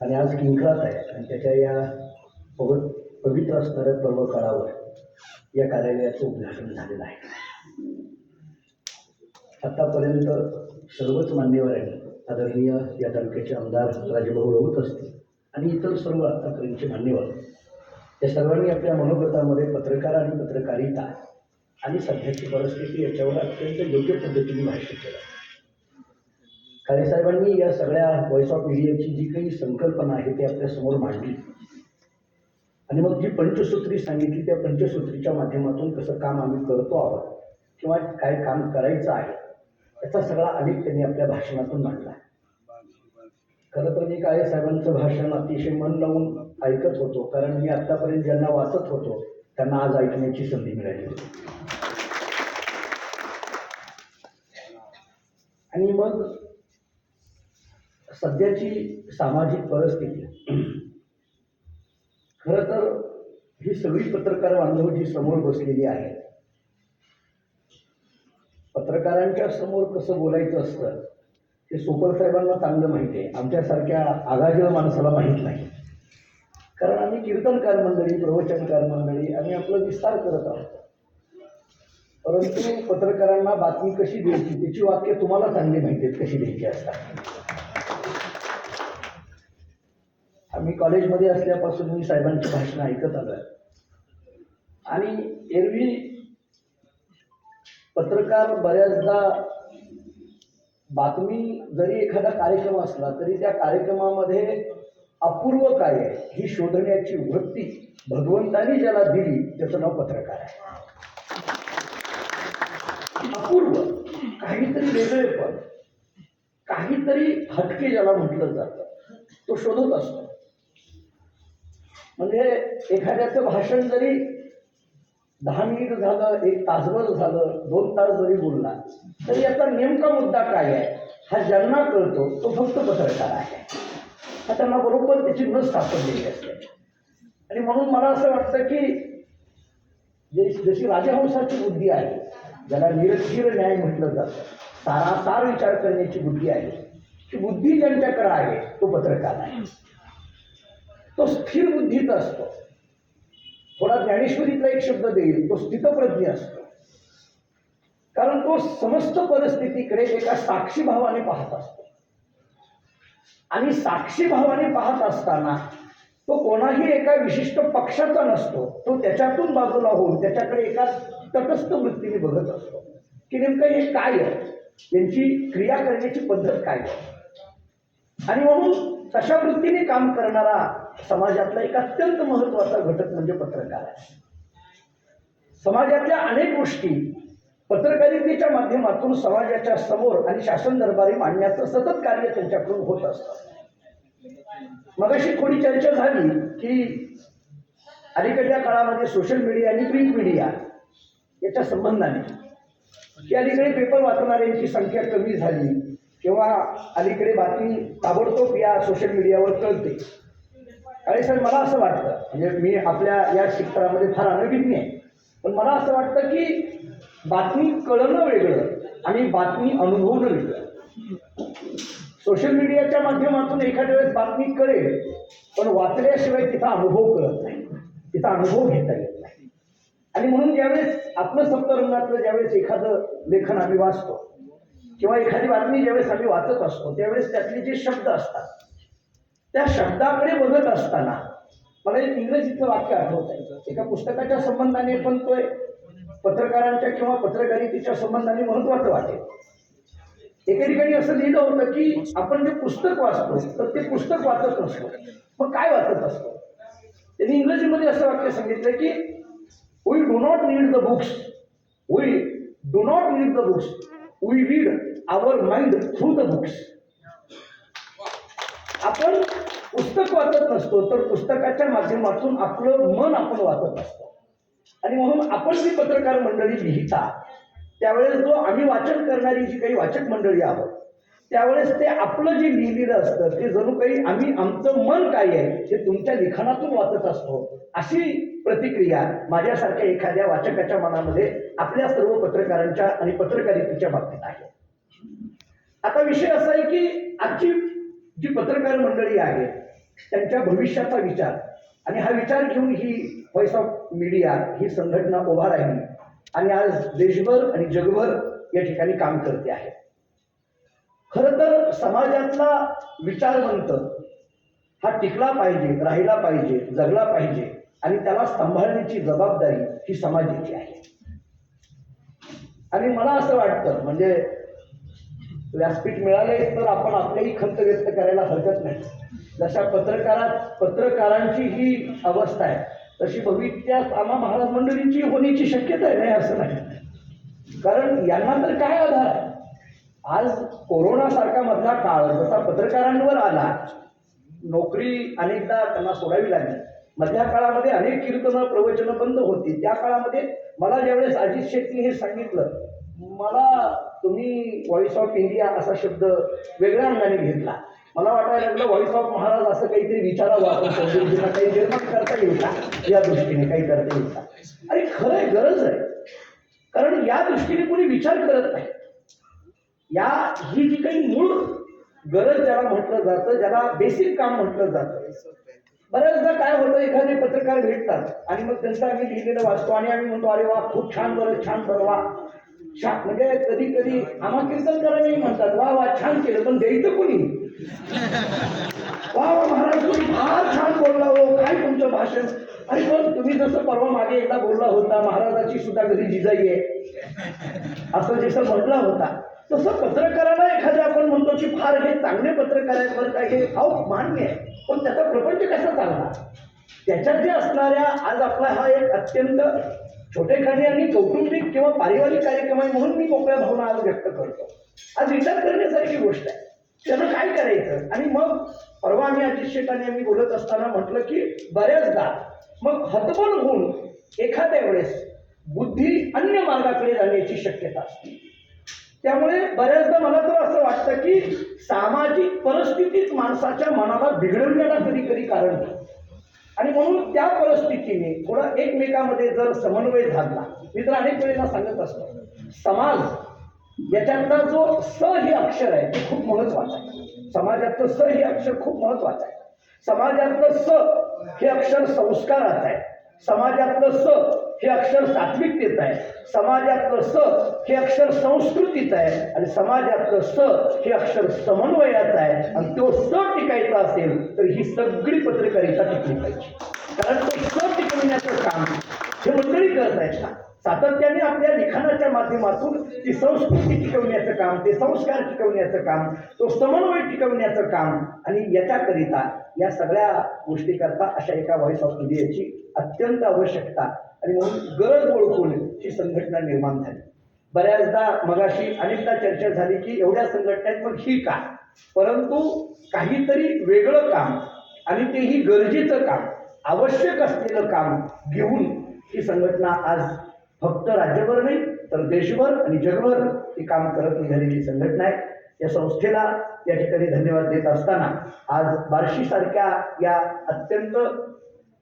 आणि आज किंकरात आहे. आणि त्याच्या या पव पवित्र असणाऱ्या पर्व काळावर या कार्यालयाचं उद्घाटन झालेलं आहे. आत्तापर्यंत सर्वच मान्यवरांनी आदरणीय या तालुक्याचे आमदार राजेभाऊ राऊत असतील आणि इतर सर्व आतापर्यंतचे मान्यवर. या सर्वांनी आपल्या मनोगतामध्ये पत्रकार आणि पत्रकारिता आणि सध्याची परिस्थिती याच्यावर अत्यंत योग्य पद्धतीने भाष्य केलं. साहेबांनी या सगळ्या व्हॉइस ऑफ मीडियाची जी काही संकल्पना आहे ती आपल्यासमोर मांडली. आणि मग जी पंचसूत्री सांगितली त्या पंचसूत्रीच्या माध्यमातून कसं काम आम्ही करतो आहोत किंवा काय काम करायचं आहे याचा सगळा अनेक त्यांनी आपल्या भाषणातून मांडला. खरं तर मी काळे साहेबांचं भाषण अतिशय मन लावून ऐकत होतो कारण मी आत्तापर्यंत ज्यांना वाचत होतो त्यांना आज ऐकण्याची संधी मिळाली होती. आणि मग सध्याची सामाजिक परिस्थिती खरं तर ही सगळी पत्रकार बांधव जी समोर बसलेली आहे पत्रकारांच्या समोर कसं बोलायचं असतं हे सुपर साहेबांना चांगलं माहिती आहे. आमच्यासारख्या आगाजळ माणसाला माहीत नाही. कारण आम्ही कीर्तनकार मंडळी प्रवचनकार मंडळी आम्ही आपला विस्तार करत आहोत. परंतु पत्रकारांना बातमी कशी द्यायची त्याची वाक्य तुम्हाला चांगली माहिती आहेत कशी द्यायची असतात. मी कॉलेजमध्ये असल्यापासून मी साहेबांची भाषणं ऐकत आलो आहे आणि एरवी पत्रकार बऱ्याचदा बातमी जरी एखादा कार्यक्रम असला तरी त्या कार्यक्रमामध्ये अपूर्व काय आहे ही शोधण्याची वृत्ती भगवंतानी ज्याला दिली त्याचं नाव पत्रकार आहे. अपूर्व काहीतरी वेगळेपण काहीतरी हटके ज्याला म्हटलं जातं तो शोधत असतो. म्हणजे एखाद्याचं भाषण जरी दहा मिनिट झालं एक तासभर झालं दोन तास जरी बोलला तरी याचा नेमका मुद्दा काय आहे? हा ज्यांना कळतो तो फक्त पत्रकार आहे. हा त्यांना बरोबर त्याची नस सापडलेली असते. आणि म्हणून मला असं वाटतं की जशी राजहंसाची बुद्धी आहे ज्याला निरक्षीर न्याय म्हटलं जातं सारासार विचार करण्याची बुद्धी आहे ती बुद्धी ज्यांच्याकडे आहे तो पत्रकार आहे. तो स्थिर बुद्धीत असतो. थोडा ज्ञानेश्वरीतला एक शब्द देईल तो स्थितप्रज्ञ असतो. कारण तो समस्त परिस्थितीकडे एका साक्षी भावाने पाहत असतो. आणि साक्षी भावाने पाहत असताना तो कोणाही एका विशिष्ट पक्षाचा नसतो तो त्याच्यातून बाजूला होऊन त्याच्याकडे एका तटस्थ वृत्तीने बघत असतो. की नेमकं हे काय आहे? यांची क्रिया करण्याची पद्धत काय आहे? आणि म्हणून तशा वृत्तीने काम करणारा समाजातला एक अत्यंत महत्त्वाचा घटक म्हणजे पत्रकार आहे. समाजातल्या अनेक गोष्टी पत्रकारितेच्या माध्यमातून समाजाच्या समोर आणि शासन दरबारी मांडण्याचं सतत कार्य त्यांच्याकडून होत असतं. मगाशी थोडी चर्चा झाली की अलीकडच्या काळामध्ये सोशल मीडिया आणि प्रिंट मीडिया याच्या संबंधाने की अलीकडे पेपर वाचणाऱ्यांची संख्या कमी झाली किंवा अलीकडे बातमी ताबडतोब या सोशल मीडियावर कळते. आणि सर मला असं वाटतं म्हणजे मी आपल्या या क्षेत्रामध्ये फार अनुभवी आहे पण मला असं वाटतं की बातमी कळणं वेगळं आणि बातमी अनुभवणं वेगळं. सोशल मीडियाच्या माध्यमातून एखाद्या वेळेस बातमी कळेल पण वाचल्याशिवाय तिचा अनुभव कळत नाही. तिचा अनुभव घेता येत नाही. आणि म्हणून ज्यावेळेस आत्मसप्तरंगातलं ज्यावेळेस एखादं लेखन आम्ही वाचतो किंवा एखादी बातमी ज्यावेळेस आम्ही वाचत असतो त्यावेळेस त्यातले जे शब्द असतात त्या शब्दाकडे बघत असताना मला एक इंग्रजीचं वाक्य आठवत आहे एका पुस्तकाच्या संबंधाने पण तो पत्रकारांच्या किंवा पत्रकारितेच्या संबंधाने महत्वाचं वाटेल. एके ठिकाणी असं लिहिलं होतं की आपण जे पुस्तक वाचतो तर ते पुस्तक वाचत नसतो मग काय वाचत असतो? त्यांनी इंग्रजीमध्ये असं वाक्य सांगितलं की we do not need the books we do not need the books we read our mind through the books आपण पुस्तक वाचत नसतो तर पुस्तकाच्या माध्यमातून आपलं मन आपण वाचत असतो. आणि म्हणून आपण जी पत्रकार मंडळी लिहिता त्यावेळेस जो आम्ही वाचन करणारी जी काही वाचक मंडळी आहोत त्यावेळेस ते आपलं जे लिहिलेलं असतं ते जणू काही आम्ही आमचं मन काय आहे हे तुमच्या लिखाणातून वाचत असतो अशी प्रतिक्रिया माझ्यासारख्या एखाद्या वाचकाच्या मनामध्ये आपल्या सर्व पत्रकारांच्या आणि पत्रकारितेच्या बाबतीत आहे. आता विषय असा आहे की आजची जी पत्रकार मंडळी आहे त्यांच्या भविष्याचा विचार. आणि हा विचार घेऊन ही व्हॉइस ऑफ मीडिया ही संघटना उभा राहिली. आणि आज देशभर आणि जगभर या ठिकाणी काम करते आहे. खर तर समाजातला विचारवंत हा टिकला पाहिजे राहिला पाहिजे जगला पाहिजे आणि त्याला सांभाळण्याची जबाबदारी ही समाजाची आहे. आणि मला असं वाटतं म्हणजे व्यासपीठ मिळाले तर आपण आपलेही खंत व्यक्त करायला हरकत नाही. जशा पत्रकारात पत्रकारांची ही अवस्था आहे तशी भविष्यात आम्हा महाराज मंडळींची होण्याची शक्यता आहे नाही असं नाही. कारण यांना तर काय आधार आहे? आज कोरोनासारखा मधला काळ जसा पत्रकारांवर आला नोकरी अनेकदा त्यांना सोडावी लागली. मधल्या काळामध्ये अनेक कीर्तनं प्रवचनं बंद होती. त्या काळामध्ये मला ज्यावेळेस अजित शेट्टी हे सांगितलं मला तुम्ही व्हॉइस ऑफ इंडिया असा शब्द वेगळ्या अंगाने घेतला. मला वाटायला लागलं व्हॉइस ऑफ महाराज असं काहीतरी विचारावं आपण संस्कृतीला काही निर्माण करता येईल का? या दृष्टीने काही करता येईल का? अरे खरं आहे गरज आहे. कारण या दृष्टीने कोणी विचार करत नाही. या ही जी काही मूळ गरज ज्याला म्हटलं जातं ज्याला बेसिक काम म्हटलं जातं. बऱ्याचदा काय होतं एखादे पत्रकार भेटतात आणि मग त्यांचं आम्ही लिहिलेलं वाचतो आणि आम्ही म्हणतो अरे वा खूप छान बरं छान बरं वा. म्हणजे कधी कधी आम्हा कीर्तनकारांनी म्हणतात वा वा छान केलं पण द्यायचं कोणी? वा वा महाराज तुम्ही फार छान बोलला हो काय तुमचं भाषण? आणि पण तुम्ही जसं परवा मागे एकदा बोलला होता महाराजाची सुद्धा घरी जिजाई आहे. असं जसं म्हटला होता तसं पत्रकाराला एखाद्या आपण म्हणतो की फार हे चांगले पत्रकार आहेत बरं काय हे अहो मान्य आहे पण त्याचा प्रपंच कसा चालला त्याच्यात जे असणाऱ्या आज आपला हा एक अत्यंत छोटेखानी आणि कौटुंबिक किंवा पारिवारिक कार्यक्रम आहे म्हणून मी मोकळ्या भावना आज व्यक्त करतो. आज विचार करण्यासारखी गोष्ट आहे. त्यानं काय करायचं? आणि मग परवा आम्ही अजित शेटाने आम्ही बोलत असताना म्हटलं की बऱ्याचदा मग हतबल होऊन एखाद्या वेळेस बुद्धी अन्य मार्गाकडे जाण्याची शक्यता असते. त्यामुळे बऱ्याचदा मला तर असं वाटतं की सामाजिक परिस्थितीच माणसाच्या मनाला बिघडवण्याला कधी कधी कारण नाही आणि म्हणून त्या परिस्थितीने थोडा एकमेकामध्ये जर समन्वय झाला मी तर अनेक वेळेला सांगत असतो समाज याच्यातला जो स हे अक्षर आहे ते खूप महत्वाचं आहे. समाजातलं स हे अक्षर खूप महत्वाचं आहे. समाजातलं स हे अक्षर संस्काराचं आहे. समाजातलं स हे अक्षर सात्विकतेच आहे. समाजातलं स हे अक्षर संस्कृतीचं आहे. आणि समाजातलं स हे अक्षर समन्वयाचं आहे. आणि तो स टिकायचा असेल तर ही सगळी पत्रकारिता टिकली पाहिजे. कारण तो स टिकवण्याचं काम हे मंडळी करत आहेत. ना सातत्याने आपल्या लिखाणाच्या माध्यमातून ती संस्कृती टिकवण्याचं काम ते संस्कार टिकवण्याचं काम तो समन्वय टिकवण्याचं काम आणि याच्याकरिता या सगळ्या गोष्टीकरता अशा एका व्हॉइस ऑफ इंडियाची अत्यंत आवश्यकता आणि म्हणून गरज ओळखून ही संघटना निर्माण झाली. बऱ्याचदा मगाशी अनेकदा चर्चा झाली की एवढ्या संघटनेत मग ही का? परंतु काहीतरी वेगळं काम आणि तेही गरजेचं काम आवश्यक असलेलं काम घेऊन ही संघटना आज फक्त राज्यभर नाही तर देशभर आणि जगभर ही काम करत निघालेली संघटना आहे. या संस्थेला या ठिकाणी धन्यवाद देत असताना आज बार्शीसारख्या या अत्यंत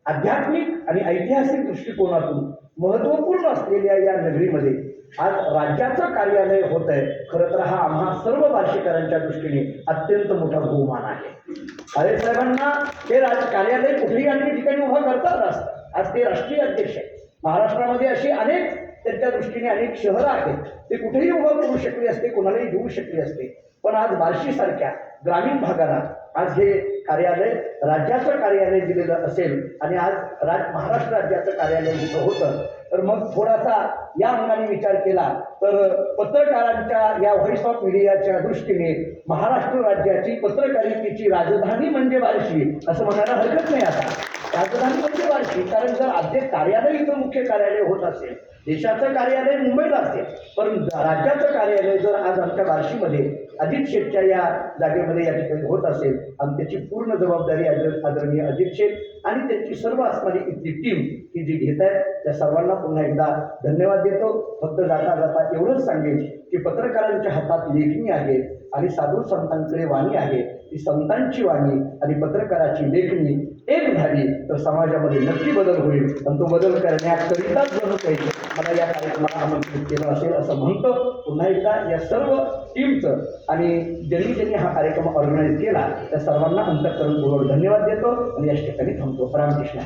आध्यात्मिक आणि ऐतिहासिक दृष्टिकोनातून महत्त्वपूर्ण असलेल्या या नगरीमध्ये आज राज्याचं कार्यालय होत आहे. खरं तर हा आम्हा सर्व बार्शीकरांच्या दृष्टीने अत्यंत मोठा बहुमान आहे. खालेद साहेबांना ते राज कार्यालय कुठेही अनेक ठिकाणी उभं करतात आज ते राष्ट्रीय अध्यक्ष आहेत. महाराष्ट्रामध्ये अशी अनेक त्यांच्या दृष्टीने अनेक शहरं आहेत. ते कुठेही उभं करू शकले असते कोणालाही देऊ शकले असते. पण आज बार्शीसारख्या ग्रामीण भागाला आज हे कार्यालय राज्याचं कार्यालय दिलेलं असेल आणि आज राज महाराष्ट्र राज्याचं कार्यालय दिलं होतं तर मग थोडासा या अंगाने विचार केला तर पत्रकारांच्या या व्हॉइस ऑफ मीडियाच्या दृष्टीने महाराष्ट्र राज्याची पत्रकारितेची राजधानी म्हणजे बार्शी असं म्हणायला हरकत नाही आता. राजधानी म्हणजे वार्षिक कारण जर अध्यक्ष कार्यालय इथं मुख्य कार्यालय होत असेल देशाचं कार्यालय मुंबईला असेल पण राज्याचं कार्यालय जर आज आमच्या बार्शीमध्ये अजित शेठच्या या जागेमध्ये या ठिकाणी होत असेल आणि त्याची पूर्ण जबाबदारी आदरणीय अजित शेठ आणि त्यांची सर्व असणारी इथली टीम ही जी घेत आहे त्या सर्वांना पुन्हा एकदा धन्यवाद देतो. फक्त जाता जाता एवढंच सांगेन की पत्रकारांच्या हातात लेखणी आहे आणि साधू संतांकडे वाणी आहे. ती संतांची वाणी आणि पत्रकाराची लेखणी एक झाली तर समाजामध्ये नक्की बदल होईल. आणि तो बदल करण्याकरिताच जणू काही मला या कार्यक्रमाला आमंत्रित केलं असेल असं म्हणतो. पुन्हा एकदा या सर्व टीमचं आणि ज्यांनी ज्यांनी हा कार्यक्रम ऑर्गनाईज केला त्या सर्वांना अंतकरणपूर्वक धन्यवाद देतो आणि या ठिकाणी थांबतो. रामकृष्ण.